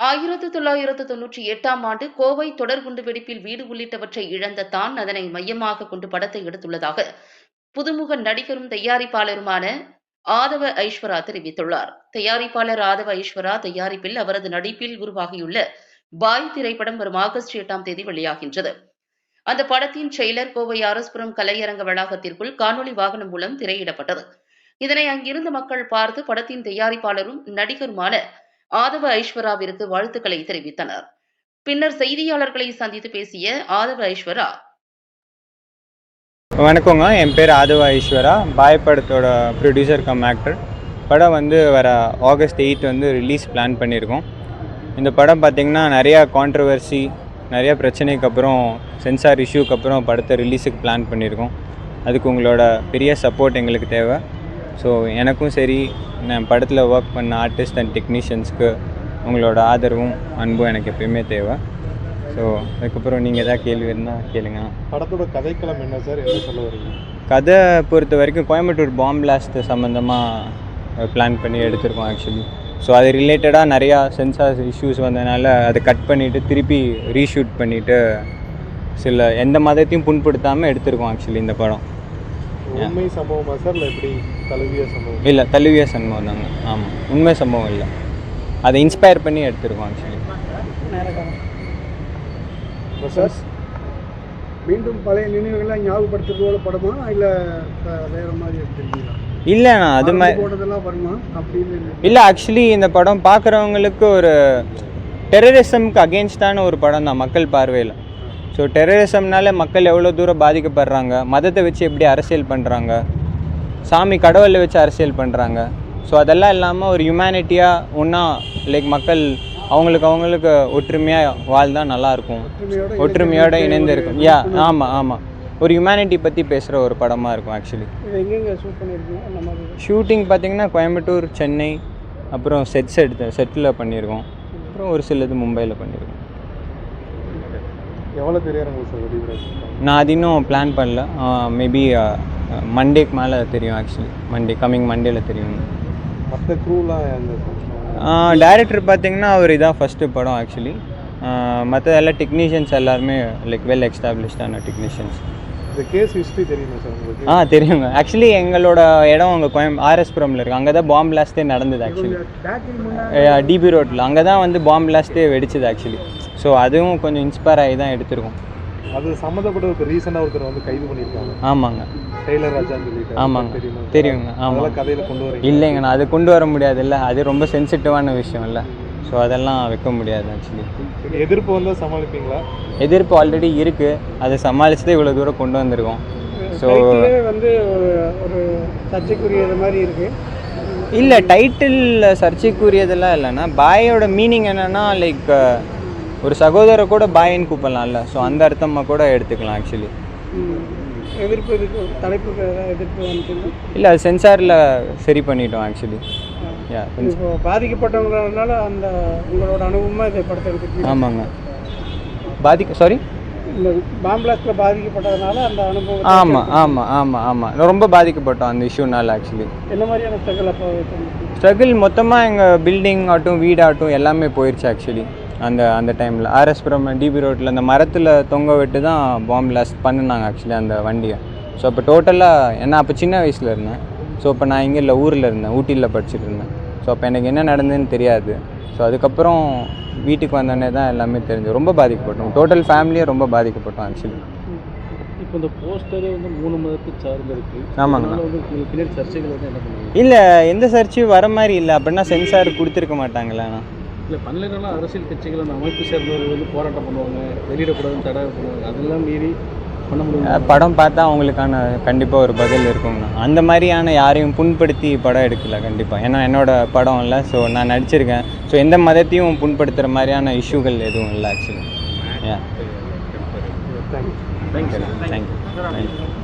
ஆயிரத்து தொள்ளாயிரத்து தொன்னூற்றி எட்டாம் ஆண்டு கோவை தொடர் குண்டுவெடிப்பில் வீடு உள்ளிட்டவற்றை இழந்த தான் அதனை மையமாக கொண்டு படத்தை எடுத்துள்ளதாக புதுமுக நடிகரும் தயாரிப்பாளருமான ஆதவ ஐஸ்வரா தெரிவித்துள்ளார். தயாரிப்பாளர் ஆதவ ஐஸ்வரா தயாரிப்பில் அவரது நடிப்பில் உருவாகியுள்ள பாய் திரைப்படம் வரும் ஆகஸ்ட் எட்டாம் தேதி வெளியாகின்றது. அந்த படத்தின் ட்ரெய்லர் கோவை அரஸ்புரம் கலையரங்க வளாகத்திற்குள் காணொலி வாகனம் மூலம் திரையிடப்பட்டது. இதனை அங்கிருந்த மக்கள் பார்த்து படத்தின் தயாரிப்பாளரும் நடிகருமான ஆதவ ஐஸ்வராவிற்கு வாழ்த்துக்களை தெரிவித்தனர். பின்னர் செய்தியாளர்களை சந்தித்து பேசிய ஆதவ ஐஸ்வரா. வணக்கங்க. என் பேர் ஆதவ ஐஸ்வரா. பாய் படத்தோட ப்ரொடியூசர் கம் ஆக்டர் படம் வந்து வர ஆகஸ்ட் எயிட் வந்து ரிலீஸ் பிளான் பண்ணியிருக்கோம் இந்த படம் பார்த்திங்கன்னா நிறையா கான்ட்ரவர்சி நிறையா பிரச்சனைக்கு அப்புறம் சென்சார் இஷ்யூக்கு அப்புறம் படத்தை ரிலீஸுக்கு பிளான் பண்ணியிருக்கோம் அதுக்கு உங்களோட பெரிய சப்போர்ட் எங்களுக்கு தேவை. ஸோ எனக்கும் சரி நான் படத்தில் ஒர்க் பண்ண ஆர்டிஸ்ட் அண்ட் டெக்னீஷியன்ஸ்க்கு உங்களோட ஆதரவும் அன்பும் எனக்கு எப்பயுமே தேவை. ஸோ அதுக்கப்புறம் நீங்கள் எதாவது கேள்வி இருந்தால் கேளுங்க. படத்தோட கதைக்களம் என்ன சார் என்ன சொல்ல வரீங்க கதை பொறுத்த வரைக்கும் கோயம்புத்தூர் பாம் பிளாஸ்ட் சம்மந்தமாக பிளான் பண்ணி எடுத்திருக்கோம் ஆக்சுவலி ஸோ அது ரிலேட்டடாக நிறையா சென்சார் இஷ்யூஸ் வந்ததுனால அதை கட் பண்ணிவிட்டு திருப்பி ரீஷூட் பண்ணிவிட்டு சில எந்த மதத்தையும் புண்படுத்தாமல் எடுத்திருக்கோம் ஆக்சுவலி இந்த படம். உண்மை சம்பவமா சார் இல்லை எப்படி தழுவிய சம்பவம்? இல்லை தழுவிய சம்பவம் தாங்க. ஆமாம் உண்மை சம்பவம் இல்லை. அதை இன்ஸ்பயர் பண்ணி எடுத்திருக்கோம் ஆக்சுவலி சார் மீண்டும் பழைய நினைவுகளை ஞாபகப்படுத்துறதோட படமா இல்லை வேற மாதிரி எடுத்துருக்கீங்களா? இல்லைண்ணா அது மாதிரி இல்லை ஆக்சுவலி இந்த படம் பார்க்குறவங்களுக்கு ஒரு டெரரிசம்க்கு அகேன்ஸ்டான ஒரு படம் தான் மக்கள் பார்வையில். ஸோ டெரரிசம்னால மக்கள் எவ்வளோ தூரம் பாதிக்கப்படுறாங்க? மதத்தை வச்சு எப்படி அரசியல் பண்ணுறாங்க சாமி கடவுளை வச்சு அரசியல் பண்ணுறாங்க ஸோ அதெல்லாம் இல்லாமல் ஒரு ஹியூமனிட்டியாக ஒன்றா லைக் மக்கள் அவங்களுக்கு அவங்களுக்கு ஒற்றுமையாக வாழ்ந்தா நல்லாயிருக்கும் ஒற்றுமையோட இணைந்து இருக்கும். யா ஆமாம் ஆமாம் ஒரு ஹியூமனிட்டி பற்றி பேசுகிற ஒரு படமாக இருக்கும் ஆக்சுவலி ஷூட்டிங் பார்த்தீங்கன்னா கோயம்புத்தூர் சென்னை அப்புறம் செட்ஸ் எடுத்து செட்டில் பண்ணியிருக்கோம் அப்புறம் ஒரு சிலது மும்பையில் பண்ணியிருக்கோம் எவ்வளோ சார் வெளியிடுறாங்க நான் அது இன்னும் பிளான் பண்ணல. மேபி மண்டேக்கு மேலே தெரியும் ஆக்சுவலி மண்டே கம்மிங் மண்டேல தெரியும். மற்ற க்ரூலாம் டைரக்டர் பார்த்தீங்கன்னா அவர் இதான் ஃபஸ்ட்டு படம் ஆக்சுவலி மற்ற எல்லா டெக்னீஷியன்ஸ் எல்லாருமே லைக் வெல் எக்ஸ்டாப்ளிஷ்டான டெக்னீஷியன்ஸ் இந்த கேஸ் ஹிஸ்ட்ரி தெரியுமா சார் உங்களுக்கு? ஆ தெரியுங்க. ஆக்சுவலி எங்களோட இடம் அங்கே கோயம் ஆர்எஸ்புரமில் இருக்குது அங்கே தான் பாம் பிளாஸ்டே நடந்தது ஆக்சுவலி டிபி ரோட்டில் அங்கே தான் வந்து பாம் பிளாஸ்டே வெடிச்சது ஆக்சுவலி ஸோ அதுவும் கொஞ்சம் இன்ஸ்பயர் ஆகி தான் எடுத்திருக்கோம். அது சம்மந்தப்பட்ட ஒரு ரீசெண்டாக ஒருத்தர் வந்து கைது பண்ணியிருக்காங்க. ஆமாங்க. டெய்லர் ராஜான்னு சொல்லிட்டு. ஆமாங்க. தெரியுமா? தெரியுங்க. ஆமாம் கதையில் கொண்டு வரீங்க இல்லைங்க நான் அது கொண்டு வர முடியாதுல்ல. அது ரொம்ப சென்சிட்டிவான விஷயம் இல்லை. ஸோ அதெல்லாம் வைக்க முடியாது ஆக்சுவலி எதிர்ப்பு வந்தால் சமாளிப்பீங்களா? எதிர்ப்பு ஆல்ரெடி இருக்குது அதை சமாளித்து தான் இவ்வளோ தூரம் கொண்டு வந்திருக்கோம். ஸோ வந்து ஒரு சர்ச்சைக்குரியது மாதிரி இருக்கு. இல்லை டைட்டில் சர்ச்சைக்குரியதெல்லாம் இல்லைன்னா பாயோட மீனிங் என்னென்னா லைக் ஒரு சகோதரரை கூட பாயின்னு கூப்பிடலாம்ல ஸோ அந்த அர்த்தமாக கூட எடுத்துக்கலாம் ஆக்சுவலி. எதிர்ப்பு இருக்கு தலைப்புக்கு எதிர்ப்பு வந்துச்சுன்னா? இல்லை அது சென்சாரில் சரி பண்ணிட்டோம் ஆக்சுவலி யா பாதிக்கப்பட்டவங்களால அந்த உங்களோட அனுபவமாக இதை படத்தை ஆமாங்க. பாதிக்க சாரி இந்த பாம்பிளாஸ்டில் பாதிக்கப்பட்டதுனால அந்த அனுபவம் ஆமாம் ஆமாம் ஆமாம் ஆமாம் ரொம்ப பாதிக்கப்பட்டோம் அந்த இஷ்யூனால ஆக்சுவலி என்ன மாதிரியான ஸ்ட்ரகிள் அப்போ ஸ்ட்ரகிள் மொத்தமாக எங்கள் பில்டிங் ஆகட்டும் வீடாகட்டும் எல்லாமே போயிடுச்சு ஆக்சுவலி அந்த அந்த டைமில் ஆர்எஸ்புரம் டிபி ரோட்டில் அந்த மரத்தில் தொங்க விட்டு தான் பாம்பு பிளாஸ்ட் பண்ணினாங்க ஆக்சுவலி அந்த வண்டியை. ஸோ அப்போ டோட்டலாக என்ன அப்போ சின்ன வயசில் இருந்தேன். ஸோ அப்போ நான் இங்கே இல்லை ஊரில் இருந்தேன். ஊட்டியில் படிச்சுட்டு இருந்தேன். ஸோ அப்போ எனக்கு என்ன நடந்ததுன்னு தெரியாது. ஸோ அதுக்கப்புறம் வீட்டுக்கு வந்தோடனே தான் எல்லாமே தெரிஞ்சு ரொம்ப பாதிக்கப்பட்டோம். டோட்டல் ஃபேமிலியே ரொம்ப பாதிக்கப்பட்டோம் ஆக்சுவலி இப்போ இந்த போஸ்டரே வந்து மூணு மதத்தை சார்ந்து இருக்கு. ஆமாங்கண்ணா. அதனால வந்து உங்களுக்கு பின்னாடி சர்ச்சைகள் வந்து என்ன பண்ணுவீங்க? இல்லை எந்த சர்ச்சையும் வர மாதிரி இல்லை. அப்படின்னா சென்சார் கொடுத்துருக்க மாட்டாங்களாண்ணா. இல்லை பல்வேறு அரசியல் கட்சிகள் அந்த அமைப்பு சேர்ந்தவர்கள் வந்து போராட்டம் பண்ணுவாங்க வெளியிடக்கூடாதுன்னு தடை பண்ணுவாங்க அதெல்லாம் மீறி பண்ண முடியும்? படம் பார்த்தா அவங்களுக்கான கண்டிப்பாக ஒரு பதில் இருக்குங்கண்ணா அந்த மாதிரியான யாரையும் புண்படுத்தி படம் எடுக்கல கண்டிப்பாக ஏன்னா என்னோட படம் இல்லை ஸோ நான் நடிச்சிருக்கேன். ஸோ எந்த மதத்தையும் புண்படுத்துகிற மாதிரியான இஷ்யூகள் எதுவும் இல்லை actually yeah thank you thank you thank you